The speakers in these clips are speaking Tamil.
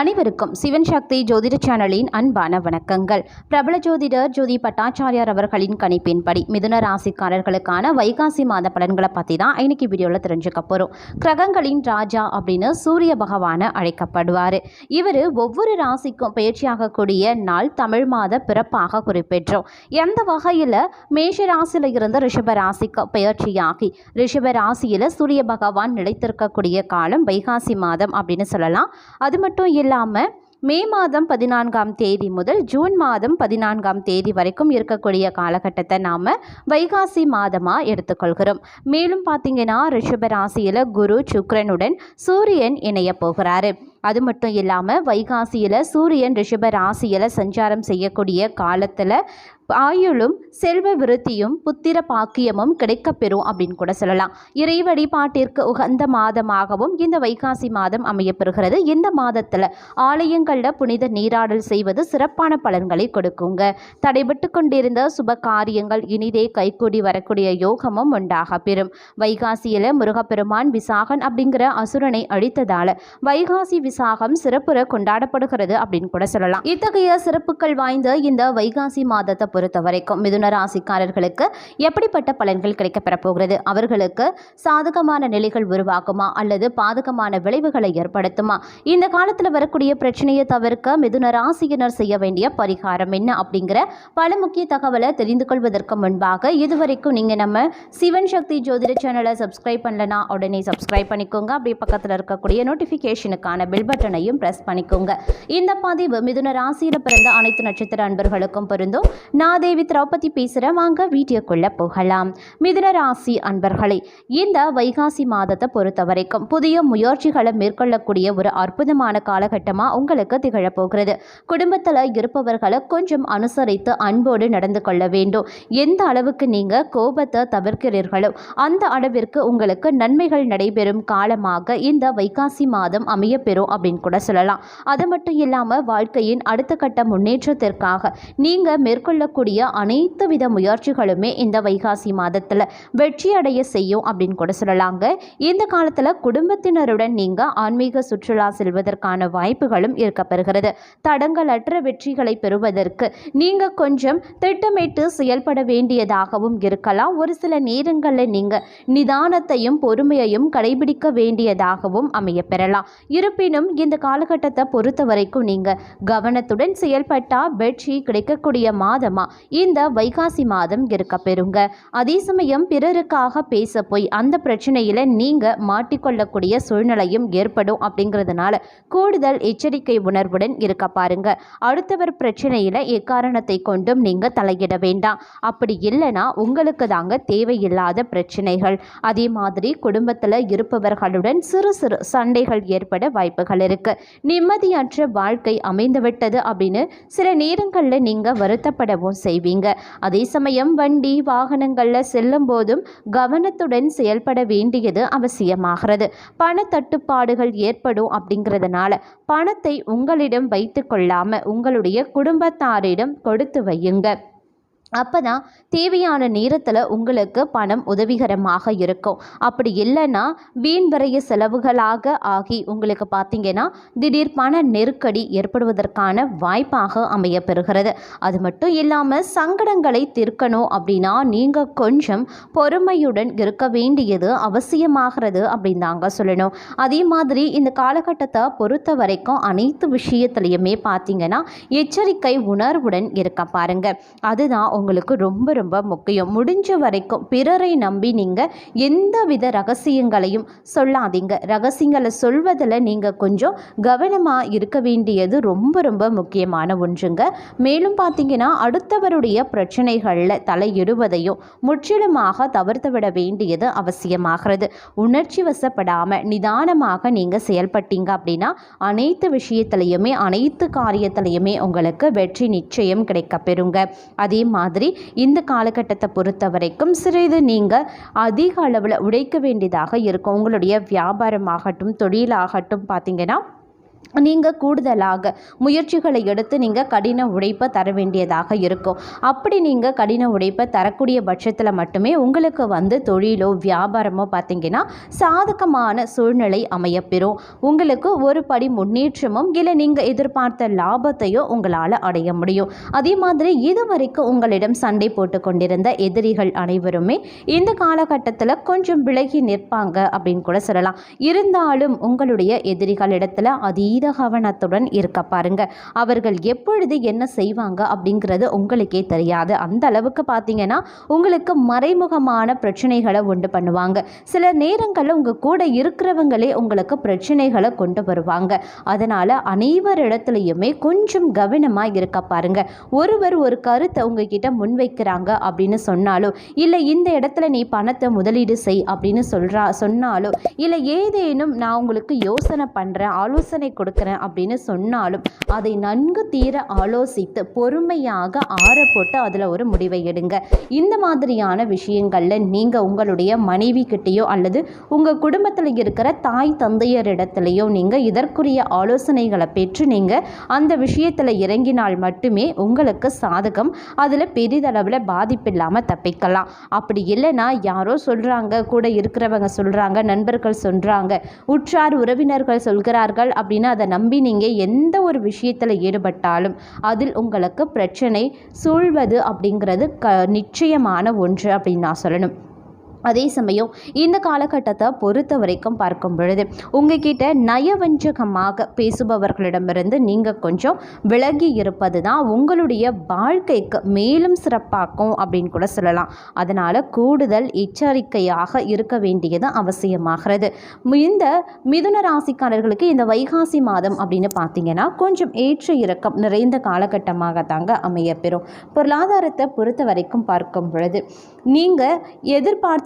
அனைவருக்கும் சிவன் சக்தி ஜோதிட சேனலின் அன்பான வணக்கங்கள். பிரபல ஜோதிடர் ஜோதி பட்டாச்சாரியார் அவர்களின் கணிப்பின்படி மிதுன ராசிக்காரர்களுக்கான வைகாசி மாத பலன்களை பற்றி தான் இன்னைக்கு வீடியோவில் தெரிஞ்சுக்க போகிறோம் கிரகங்களின் ராஜா அப்படின்னு சூரிய பகவானை அழைக்கப்படுவார். இவர் ஒவ்வொரு ராசிக்கும் பயிற்சியாகக்கூடிய நாள் தமிழ் மாத பிறப்பாக குறிப்பிட்டோம். எந்த வகையில்? மேஷ ராசியில் இருந்து ரிஷப ராசிக்கு பயிற்சியாகி ரிஷப ராசியில் சூரிய பகவான் நிலைத்திருக்கக்கூடிய காலம் வைகாசி மாதம் அப்படின்னு சொல்லலாம். அது மட்டும் இல்லாமல் மே மாதம் பதினான்காம் தேதி முதல் ஜூன் மாதம் பதினான்காம் தேதி வரைக்கும் இருக்கக்கூடிய காலகட்டத்தை நாம் வைகாசி மாதமாக எடுத்துக்கொள்கிறோம். மேலும் பார்த்தீங்கன்னா ரிஷப ராசியில் குரு சுக்ரனுடன் சூரியன் இணைய போகிறாரு. அது மட்டும் இல்லாமல் வைகாசியில் சூரியன் ரிஷப ராசியில் சஞ்சாரம் செய்யக்கூடிய காலத்தில் ஆயுளும் செல்வ விருத்தியும் புத்திர பாக்கியமும் கிடைக்கப்பெறும் அப்படின்னு கூட சொல்லலாம். இறை வழிபாட்டிற்கு உகந்த மாதமாகவும் இந்த வைகாசி மாதம் அமையப்பெறுகிறது. இந்த மாதத்தில் ஆலயங்களில் புனித நீராடல் செய்வது சிறப்பான பலன்களை கொடுக்குங்க. தடைபட்டு கொண்டிருந்த சுப காரியங்கள் இனிதே கைகூடி வரக்கூடிய யோகமும் உண்டாக பெறும். வைகாசியில் முருகப்பெருமான் விசாகன் அப்படிங்கிற அசுரனை அழித்ததால் வைகாசி விசாகம் சிறப்புற கொண்டாடப்படுகிறது அப்படின்னு கூட சொல்லலாம். இத்தகைய சிறப்புகள் வாய்ந்த இந்த வைகாசி மாதத்தை பொறுத்த வரைக்கும் மிதுன ராசிக்காரர்களுக்கு எப்படிப்பட்ட பலன்கள் கிடைக்கப்பெற போகிறது? அவர்களுக்கு சாதகமான நிலைகள் உருவாகுமா? அல்லது பாதகமான விளைவுகளை ஏற்படுத்துமா? இந்த காலத்தில் வரக்கூடிய பிரச்சனையை தவிர்க்க மிதுன ராசியினர் செய்ய வேண்டிய பரிகாரம் என்ன? அப்படிங்கிற பல முக்கிய தகவலை தெரிந்து கொள்வதற்கு முன்பாக இதுவரைக்கும் நீங்கள் நம்ம சிவன் சக்தி ஜோதிட சேனலை சப்ஸ்கிரைப் பண்ணலனா உடனே சப்ஸ்கிரைப் பண்ணிக்கோங்க. அப்படியே பக்கத்தில் இருக்கக்கூடிய நோட்டிஃபிகேஷனுக்கான பெல் பட்டனையும் ப்ரெஸ் பண்ணிக்கோங்க. இந்த பதிவு மிதுன ராசியில் பிறந்த அனைத்து நட்சத்திர அன்பர்களுக்கும் பொருந்தும். நான் தேவி திரௌபதி பேசுகிறேன் வாங்க வீடியோக்குள்ளே போகலாம். மிதுன ராசி அன்பர்களே இந்த வைகாசி மாதத்தை பொறுத்த வரைக்கும் புதிய முயற்சிகளை மேற்கொள்ளக்கூடிய ஒரு அற்புதமான காலகட்டமாக உங்களுக்கு திகழப்போகிறது. குடும்பத்தில் இருப்பவர்களை கொஞ்சம் அனுசரித்து அன்போடு நடந்து கொள்ள வேண்டும். எந்த அளவுக்கு நீங்கள் கோபத்தை தவிர்க்கிறீர்களோ அந்த அளவிற்கு உங்களுக்கு நன்மைகள் நடைபெறும் காலமாக இந்த வைகாசி மாதம் அமையப்பெறும் அப்படின்னு கூட சொல்லலாம். அது மட்டும் இல்லாமல் வாழ்க்கையின் அடுத்த கட்ட முன்னேற்றத்திற்காக நீங்கள் மேற்கொள்ளக்கூடிய அனைத்து வித முயற்சிகளுமே இந்த வைகாசி மாதத்தில் வெற்றி அடைய செய்யும் அப்படின்னு கூட சொல்லலாங்க. இந்த காலத்தில் குடும்பத்தினருடன் நீங்கள் ஆன்மீக சுற்றுலா செல்வதற்கான வாய்ப்புகளும் இருக்கப்பெறுகிறது. தடங்களற்ற வெற்றிகளை பெறுவதற்கு நீங்கள் கொஞ்சம் திட்டமிட்டு செயல்பட வேண்டியதாகவும் இருக்கலாம். ஒரு சில நேரங்களில் நீங்கள் நிதானத்தையும் பொறுமையையும் கடைபிடிக்க வேண்டியதாகவும் அமைய பெறலாம். இருப்பினும் இந்த காலகட்டத்தை பொறுத்த வரைக்கும் நீங்கள் கவனத்துடன் செயல்பட்டால் வெற்றி கிடைக்கக்கூடிய மாதமா? இந்த வைகாசி மாதம் இருக்க பெறுங்க. அதே சமயம் பிறருக்காக பேச போய் அந்த பிரச்சனையில் நீங்கள் மாட்டிக்கொள்ளக்கூடிய சூழ்நிலையும் ஏற்படும் அப்படிங்கிறதுனால கூடுதல் எச்சரிக்கை உணர்வுடன் இருக்க பாருங்க. அடுத்தவர் பிரச்சனையில் எக்காரணத்தை கொண்டும் நீங்கள் தலையிட வேண்டாம். அப்படி இல்லைன்னா உங்களுக்கு தாங்க தேவையில்லாத பிரச்சனைகள். அதே மாதிரி குடும்பத்தில் இருப்பவர்களுடன் சிறு சிறு சண்டைகள் ஏற்பட வாய்ப்புகள் இருக்கு. நிம்மதியற்ற வாழ்க்கை அமைந்துவிட்டது அப்படின்னு சில நேரங்களில் நீங்கள் வருத்தப்படவும் செய்வீங்க. அதே சமயம் வண்டி வாகனங்களில் செல்லும் போதும் கவனத்துடன் செயல்பட வேண்டியது அவசியமாகிறது. பண தட்டுப்பாடுகள் ஏற்படும் அப்படிங்கிறதுனால பணத்தை உங்களிடம் வைத்து கொள்ளாமல் உங்களுடைய குடும்பத்தாரிடம் கொடுத்து வையுங்க. அப்போ தான் தேவையான நேரத்தில் உங்களுக்கு பணம் உதவிகரமாக இருக்கும். அப்படி இல்லைன்னா வீண் விரைய செலவுகளாக ஆகி உங்களுக்கு பார்த்தீங்கன்னா திடீர் பண நெருக்கடி ஏற்படுவதற்கான வாய்ப்பாக அமையப்பெறுகிறது. அது மட்டும் இல்லாமல் சங்கடங்களை தீர்க்கணும் அப்படின்னா நீங்கள் கொஞ்சம் பொறுமையுடன் இருக்க வேண்டியது அவசியமாகிறது அப்படின்னு தாங்க சொல்லணும். அதே மாதிரி இந்த காலகட்டத்தை பொறுத்த வரைக்கும் அனைத்து விஷயத்துலையுமே பார்த்தீங்கன்னா எச்சரிக்கை உணர்வுடன் இருக்க பாருங்கள் அதுதான் உங்களுக்கு ரொம்ப ரொம்ப முக்கியம். முடிஞ்ச வரைக்கும் பிறரை நம்பி நீங்கள் எந்த வித ரகசியங்களையும் சொல்லாதீங்க. ரகசியங்களை சொல்வதில் நீங்கள் கொஞ்சம் கவனமாக இருக்க வேண்டியது ரொம்ப ரொம்ப முக்கியமான ஒன்றுங்க. மேலும் பார்த்தீங்கன்னா அடுத்தவருடைய பிரச்சனைகளில் தலையிடுவதையும் முற்றிலுமாக தவிர்த்து விட வேண்டியது அவசியமாகிறது. உணர்ச்சி வசப்படாமல் நிதானமாக நீங்கள் செயல்பட்டீங்க அப்படின்னா அனைத்து விஷயத்திலையுமே அனைத்து காரியத்திலையுமே உங்களுக்கு வெற்றி நிச்சயம் கிடைக்கப்பெறுங்க அதே மாதிரி மாதிரி இந்த காலகட்டத்தை பொறுத்த வரைக்கும் சிறிது நீங்கள் அதிக அளவில் உழைக்க வேண்டியதாக இருக்கும். உங்களுடைய வியாபாரமாகட்டும் தொழிலாகட்டும் பார்த்தீங்கன்னா நீங்கள் கூடுதலாக முயற்சிகளை எடுத்து நீங்கள் கடின உழைப்பை தர வேண்டியதாக இருக்கும். அப்படி நீங்கள் கடின உழைப்பை தரக்கூடிய பட்சத்தில் மட்டுமே உங்களுக்கு வந்து தொழிலோ வியாபாரமோ பார்த்தீங்கன்னா சாதகமான சூழ்நிலை அமையப்பெறும். உங்களுக்கு ஒரு படி முன்னேற்றமும் இல்லை நீங்கள் எதிர்பார்த்த லாபத்தையோ உங்களால் அடைய முடியும். அதே மாதிரி இதுவரைக்கும் உங்களிடம் சண்டை போட்டு கொண்டிருந்த எதிரிகள் அனைவருமே இந்த காலகட்டத்தில் கொஞ்சம் விலகி நிற்பாங்க அப்படின்னு கூட சொல்லலாம். இருந்தாலும் உங்களுடைய எதிரிகளிடத்தில் அதீத கவனத்துடன் இருக்க பாருங்க. அவர்கள் எப்பொழுது என்ன செய்வாங்க அப்படிங்கிறது உங்களுக்கே தெரியாது. அந்த அளவுக்கு பார்த்தீங்கன்னா உங்களுக்கு மறைமுகமான பிரச்சனைகளை உண்டு பண்ணுவாங்க. சில நேரங்களில் உங்கள் கூட இருக்கிறவங்களே உங்களுக்கு பிரச்சனைகளை கொண்டு வருவாங்க. அதனால் அனைவரிடத்துலையுமே கொஞ்சம் கவனமாக இருக்க பாருங்க. ஒருவர் ஒரு கருத்தை உங்ககிட்ட முன்வைக்கிறாங்க அப்படின்னு சொன்னாலோ இல்லை இந்த இடத்துல நீ பணத்தை முதலீடு செய் அப்படின்னு சொல்கிறா சொன்னாலோ இல்லை ஏதேனும் நான் உங்களுக்கு யோசனை பண்ணுறேன் ஆலோசனை கொடுக்குறேன் அப்படின்னு சொன்னாலும் அதை நன்கு தீர ஆலோசித்து பொறுமையாக ஆற போட்டு அதில் ஒரு முடிவை எடுங்க. இந்த மாதிரியான விஷயங்களில் நீங்கள் உங்களுடைய மனைவி கிட்டேயோ அல்லது உங்கள் குடும்பத்தில் இருக்கிற தாய் தந்தையரிடத்துலையோ நீங்கள் இதற்குரிய ஆலோசனைகளை பெற்று நீங்கள் அந்த விஷயத்தில் இறங்கினால் மட்டுமே உங்களுக்கு சாதகம் அதில் பெரிதளவில் பாதிப்பில்லாமல் தப்பிக்கலாம். அப்படி இல்லைன்னா யாரோ சொல்கிறாங்க கூட இருக்கிறவங்க சொல்கிறாங்க நண்பர்கள் சொல்கிறாங்க உற்றார் உறவினர்கள் சொல்கிறார்கள் அப்படின்னா அதை நம்பி நீங்கள் எந்த ஒரு விஷயத்தில் ஈடுபட்டாலும் அதில் உங்களுக்கு பிரச்சனை சூழ்வது அப்படிங்கிறது க நிச்சயமான ஒன்று அப்படின்னு நான் சொல்லணும். அதே சமயம் இந்த காலகட்டத்தை பொறுத்த வரைக்கும் பார்க்கும் பொழுது உங்ககிட்ட நயவஞ்சகமாக பேசுபவர்களிடமிருந்து நீங்கள் கொஞ்சம் விலகி இருப்பது தான் உங்களுடைய வாழ்க்கைக்கு மேலும் சிறப்பாக்கும் அப்படின்னு கூட சொல்லலாம். அதனால் கூடுதல் எச்சரிக்கையாக இருக்க வேண்டியது அவசியமாகிறது. இந்த மிதுன ராசிக்காரர்களுக்கு இந்த வைகாசி மாதம் அப்படின்னு பார்த்தீங்கன்னா கொஞ்சம் ஏற்ற இறக்கம் நிறைந்த காலகட்டமாக தாங்க அமையப்பெறும். பொருளாதாரத்தை பொறுத்த வரைக்கும் பார்க்கும் பொழுது நீங்கள்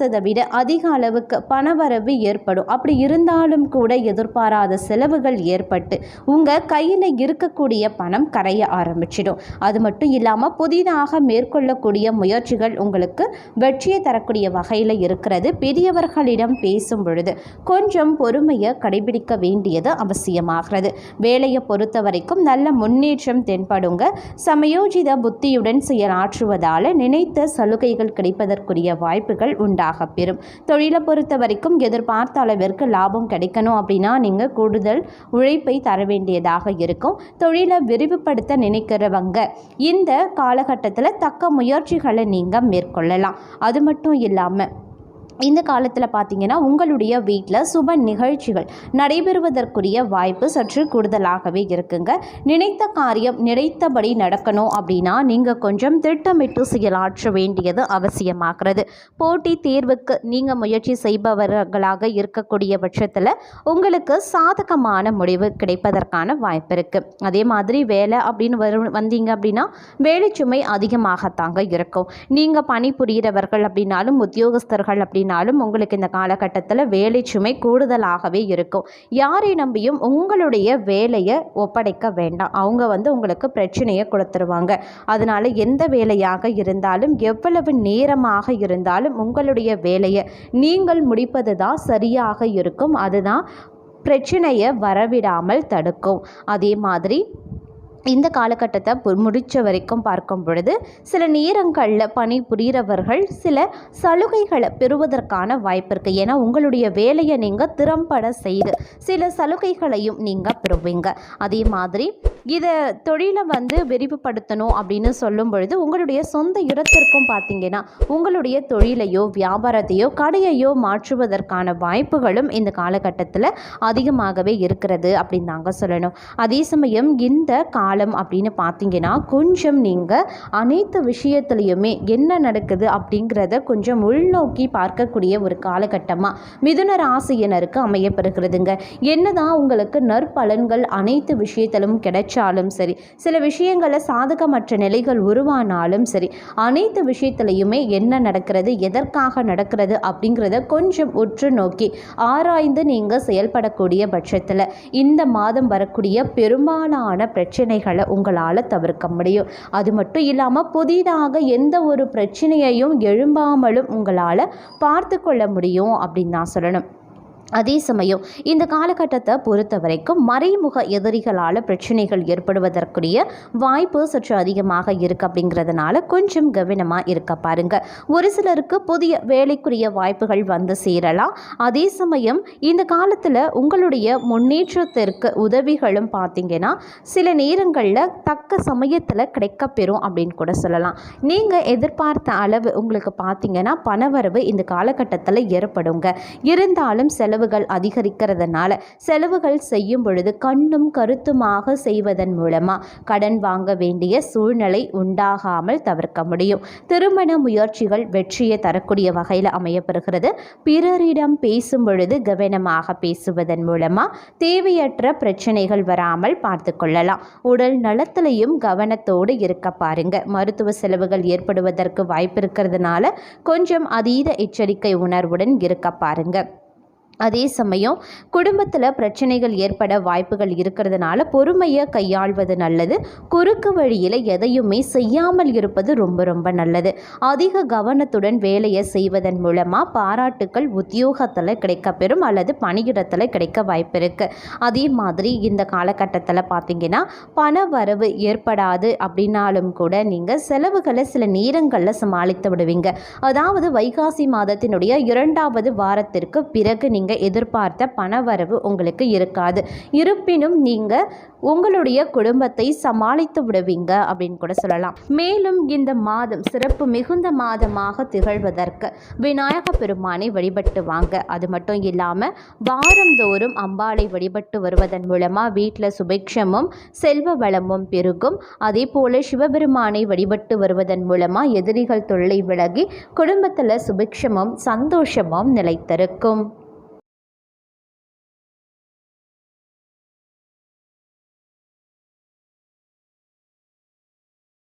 எதிர்பார்த்ததை விட அதிக அளவுக்கு பணவரவு ஏற்படும். அப்படி இருந்தாலும் கூட எதிர்பாராத செலவுகள் ஏற்பட்டு உங்கள் கையில் இருக்கக்கூடிய பணம் கரைய ஆரம்பிச்சிடும். அது மட்டும் இல்லாமல் புதிதாக மேற்கொள்ளக்கூடிய முயற்சிகள் உங்களுக்கு வெற்றியை தரக்கூடிய வகையில் இருக்கிறது. பெரியவர்களிடம் பேசும் பொழுது கொஞ்சம் பொறுமையை கடைபிடிக்க வேண்டியது அவசியமாகிறது. வேலையை பொறுத்த வரைக்கும் நல்ல முன்னேற்றம் தென்படுங்க. சமயோஜித புத்தியுடன் செயலாற்றுவதால் நினைத்த சலுகைகள் கிடைப்பதற்குரிய வாய்ப்புகள் உண்டாகும். பெறும் தொழிலை பொறுத்த வரைக்கும் எதிர்பார்த்த அளவிற்கு லாபம் கிடைக்கணும் அப்படின்னா நீங்கள் கூடுதல் உழைப்பை தர வேண்டியதாக இருக்கும். தொழிலை விரிவுபடுத்த நினைக்கிறவங்க இந்த காலகட்டத்தில் தக்க முயற்சிகளை நீங்கள் மேற்கொள்ளலாம். அது மட்டும் இல்லாமல் இந்த காலத்தில் பார்த்தீங்கன்னா உங்களுடைய வீட்டில் சுப நிகழ்ச்சிகள் நடைபெறுவதற்குரிய வாய்ப்பு சற்று கூடுதலாகவே இருக்குங்க. நினைத்த காரியம் நினைத்தபடி நடக்கணும் அப்படின்னா நீங்கள் கொஞ்சம் திட்டமிட்டு செயலாற்ற வேண்டியது அவசியமாகிறது. போட்டி தேர்வுக்கு நீங்கள் முயற்சி செய்பவர்களாக இருக்கக்கூடிய பட்சத்தில் உங்களுக்கு சாதகமான முடிவு கிடைப்பதற்கான வாய்ப்பு இருக்குது அதே மாதிரி வேலை அப்படின்னு வரும் வந்தீங்க அப்படின்னா வேலை சுமை அதிகமாகத்தாங்க இருக்கும். நீங்கள் பணிபுரிகிறவர்கள் அப்படின்னாலும் உத்தியோகஸ்தர்கள் அப்படி அப்படின்னாலும் உங்களுக்கு இந்த காலகட்டத்தில் வேலை சுமை கூடுதலாகவே இருக்கும். யாரை நம்பியும் உங்களுடைய வேலையை ஒப்படைக்க வேண்டாம். அவங்க வந்து உங்களுக்கு பிரச்சனையை கொடுத்துருவாங்க. அதனால் எந்த வேலையாக இருந்தாலும் எவ்வளவு நேரமாக இருந்தாலும் உங்களுடைய வேலையை நீங்கள் முடிப்பது தான் சரியாக இருக்கும். அதுதான் பிரச்சனையை வரவிடாமல் தடுக்கும். அதே மாதிரி இந்த காலகட்டத்தை முடித்த வரைக்கும் பார்க்கும் பொழுது சில நேரங்களில் பணி புரிகிறவர்கள் சில சலுகைகளை பெறுவதற்கான வாய்ப்பு இருக்குது ஏன்னா உங்களுடைய வேலையை நீங்கள் திறம்பட செய்து சில சலுகைகளையும் நீங்கள் பெறுவீங்க. அதே மாதிரி இதை தொழிலை வந்து விரிவுபடுத்தணும் அப்படின்னு சொல்லும் பொழுது உங்களுடைய சொந்த இடத்திற்கும் பார்த்தீங்கன்னா உங்களுடைய தொழிலையோ வியாபாரத்தையோ கடையையோ மாற்றுவதற்கான வாய்ப்புகளும் இந்த காலகட்டத்தில் அதிகமாகவே இருக்கிறது அப்படின்னு தாங்க சொல்லணும். அதே சமயம் இந்த கா காலம் அப்படின்னு பார்த்தீங்கன்னா கொஞ்சம் நீங்கள் அனைத்து விஷயத்துலையுமே என்ன நடக்குது அப்படிங்கிறத கொஞ்சம் உள்நோக்கி பார்க்கக்கூடிய ஒரு காலகட்டமாக மிதுன ராசியினருக்கு அமையப்பெறுகிறதுங்க. என்னதான் உங்களுக்கு நற்பலன்கள் அனைத்து விஷயத்திலும் கிடைச்சாலும் சரி சில விஷயங்களை சாதகமற்ற நிலைகள் உருவானாலும் சரி அனைத்து விஷயத்துலையுமே என்ன நடக்கிறது எதற்காக நடக்கிறது அப்படிங்கிறத கொஞ்சம் உற்று நோக்கி ஆராய்ந்து நீங்கள் செயல்படக்கூடிய பட்சத்தில் இந்த மாதம் வரக்கூடிய பெரும்பாலான பிரச்சனைகள் பிரச்சனைகளை உங்களால் தவிர்க்க முடியும். அது மட்டும் இல்லாமல் புதிதாக எந்த ஒரு பிரச்சனையையும் எழும்பாமலும் உங்களால் பார்த்து கொள்ள முடியும் அப்படின்னு நான் சொல்லணும். அதே சமயம் இந்த காலகட்டத்தை பொறுத்த வரைக்கும் மறைமுக எதிரிகளால் பிரச்சனைகள் ஏற்படுவதற்குரிய வாய்ப்பு சற்று அதிகமாக இருக்குது அப்படிங்கிறதுனால கொஞ்சம் கவனமாக இருக்க பாருங்க. ஒரு சிலருக்கு புதிய வேலைக்குரிய வாய்ப்புகள் வந்து சேரலாம். அதே சமயம் இந்த காலத்தில் உங்களுடைய முன்னேற்றத்திற்கு உதவிகளும் பார்த்தீங்கன்னா சில நேரங்களில் தக்க சமயத்தில் கிடைக்கப்பெறும் அப்படின்னு கூட சொல்லலாம். நீங்கள் எதிர்பார்த்த அளவு உங்களுக்கு பார்த்தீங்கன்னா பணவரவு இந்த காலகட்டத்தில் ஏற்படுங்க. இருந்தாலும் செலவுகள் அதிகரிக்கிறதுனால செலவுகள் செய்யும் பொழுது கண்ணும் கருத்துமாக செய்வதன் மூலமாக கடன் வாங்க வேண்டிய சூழ்நிலை உண்டாகாமல் தவிர்க்க முடியும். திருமண முயற்சிகள் வெற்றியை தரக்கூடிய வகையில் அமையப்பெறுகிறது. பிறரிடம் பேசும் பொழுது கவனமாக பேசுவதன் மூலமாக தேவையற்ற பிரச்சனைகள் வராமல் பார்த்து கொள்ளலாம். உடல் நலத்திலையும் கவனத்தோடு இருக்க பாருங்க. மருத்துவ செலவுகள் ஏற்படுவதற்கு வாய்ப்பு இருக்கிறதுனால கொஞ்சம் அதீத எச்சரிக்கை உணர்வுடன் இருக்க பாருங்க. அதே சமயம் குடும்பத்தில் பிரச்சனைகள் ஏற்பட வாய்ப்புகள் இருக்கிறதுனால பொறுமையை கையாள்வது நல்லது. குறுக்கு வழியில் எதையுமே செய்யாமல் இருப்பது ரொம்ப ரொம்ப நல்லது. அதிக கவனத்துடன் வேலையை செய்வதன் மூலமாக பாராட்டுக்கள் உத்தியோகத்தில் கிடைக்கப்பெறும் அல்லது பணியிடத்தில் கிடைக்க வாய்ப்பு இருக்குது அதே மாதிரி இந்த காலகட்டத்தில் பார்த்தீங்கன்னா பண வரவு ஏற்படாது அப்படின்னாலும் கூட நீங்கள் செலவுகளை சில நேரங்களில் சமாளித்து விடுவீங்க. அதாவது வைகாசி மாதத்தினுடைய இரண்டாவது வாரத்திற்கு பிறகு நீங்கள் நீங்கள் எதிர்பார்த்த பணவரவு உங்களுக்கு இருக்காது. இருப்பினும் நீங்கள் உங்களுடைய குடும்பத்தை சமாளித்து விடுவீங்க அப்படின்னு கூட சொல்லலாம். மேலும் இந்த மாதம் சிறப்பு மிகுந்த மாதமாக திகழ்வதற்கு விநாயக பெருமானை வழிபட்டு வாங்க. அது மட்டும் இல்லாமல் வாரந்தோறும் அம்பாளை வழிபட்டு வருவதன் மூலமாக வீட்டில் சுபிக்ஷமும் செல்வ வளமும் பெருகும். அதே போல் சிவபெருமானை வழிபட்டு வருவதன் மூலமாக எதிரிகள் தொல்லை விலகி குடும்பத்தில் சுபிக்ஷமும் சந்தோஷமும் நிலைத்திருக்கும்.